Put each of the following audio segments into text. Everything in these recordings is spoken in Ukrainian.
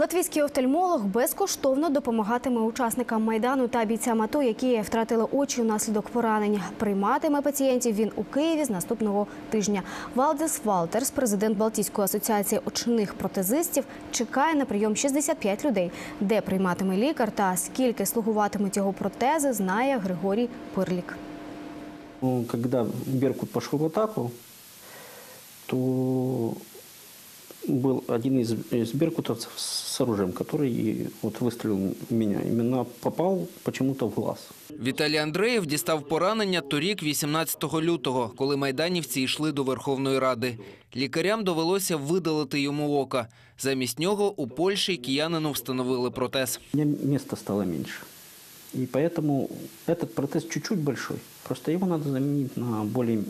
Латвійський офтальмолог безкоштовно допомагатиме учасникам майдану та бійцям АТО, які втратили очі внаслідок поранень. Прийматиме пацієнтів він у Києві з наступного тижня. Валдес Валтерс, президент Балтійської асоціації очних протезистів, чекає на прийом 65 людей. Де прийматиме лікар та скільки слугуватимуть його протези, знає Григорій Пирлік. Ну, Когда Беркут пошел в атаку, то был один из, из беркутовцев с оружием, который вот выстрелил в меня. Именно попал почему-то в глаз. Віталій Андреєв дістав поранення торік, 18 лютого, коли майданівці йшли до Верховної Ради. Лікарям довелося видалити йому ока. Замість нього у Польщі киянину встановили протез. У меня места стало меньше. И поэтому этот протез чуть-чуть большой. Просто его надо заменить на более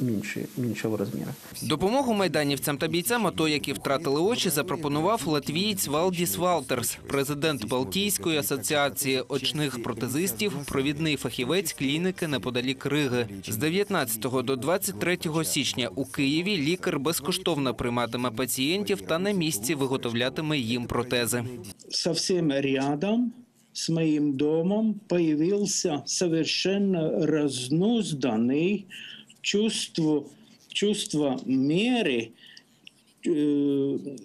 меньший, меньшего размера. Допомогу майданівцям та бійцям АТО, які втратили очі, запропонував латвієць Валдіс Валтерс, президент Балтійської асоціації очних протезистів, провідний фахівець клініки неподалік Риги. З 19 до 23 січня у Києві лікар безкоштовно прийматиме пацієнтів та на місці виготовлятиме їм протези. совсем рядом с моим домом появился совершенно разнузданный чувство, чувство меры э,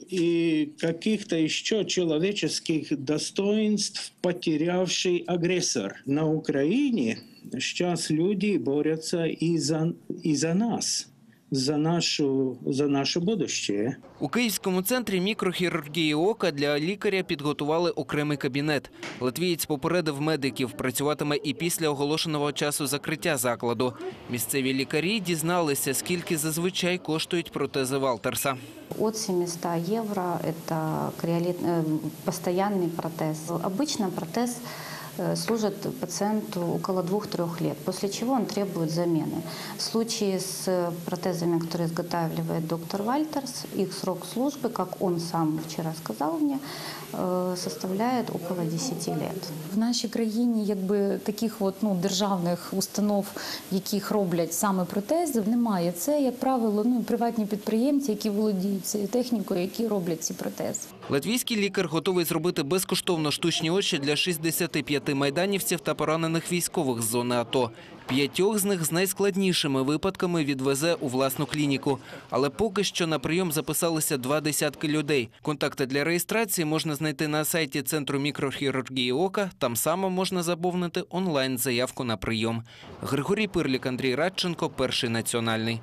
и каких-то еще человеческих достоинств потерявший агрессор. На Украине сейчас люди борются и за, и за нас, за, нашу, за наше будущее. У Київському центрі мікрохірургії ока для лікаря підготували окремий кабінет. Латвієць попередив медиків, працюватиме і після оголошеного часу закриття закладу. Місцеві лікарі дізналися, скільки зазвичай коштують протези Валтерса. От 700 евро – это криолит, э, постоянный протез. Обычно протез э, служит пациенту около 2-3 лет, после чего он требует замены. В случае с э, протезами, которые изготавливает доктор Вальтерс, их срок службы, как он сам вчера сказал мне, э, составляет около 10 лет. В нашій країні якби таких от, ну, державних установ, в яких роблять саме протези, немає. Це, як правило, ну, приватні підприємці, які володіють цією технікою, які роблять ці протези. Латвійський лікар готовий зробити безкоштовно штучні очі для 65 майданівців та поранених військових з зони АТО. П'ятьох з них з найскладнішими випадками відвезе у власну клініку. Але поки що на прийом записалися два десятки людей. Контакти для реєстрації можна знайти на сайті Центру мікрохірургії ока. Там само можна заповнити онлайн заявку на прийом. Григорій Пирлік, Андрій Радченко, Перший національний.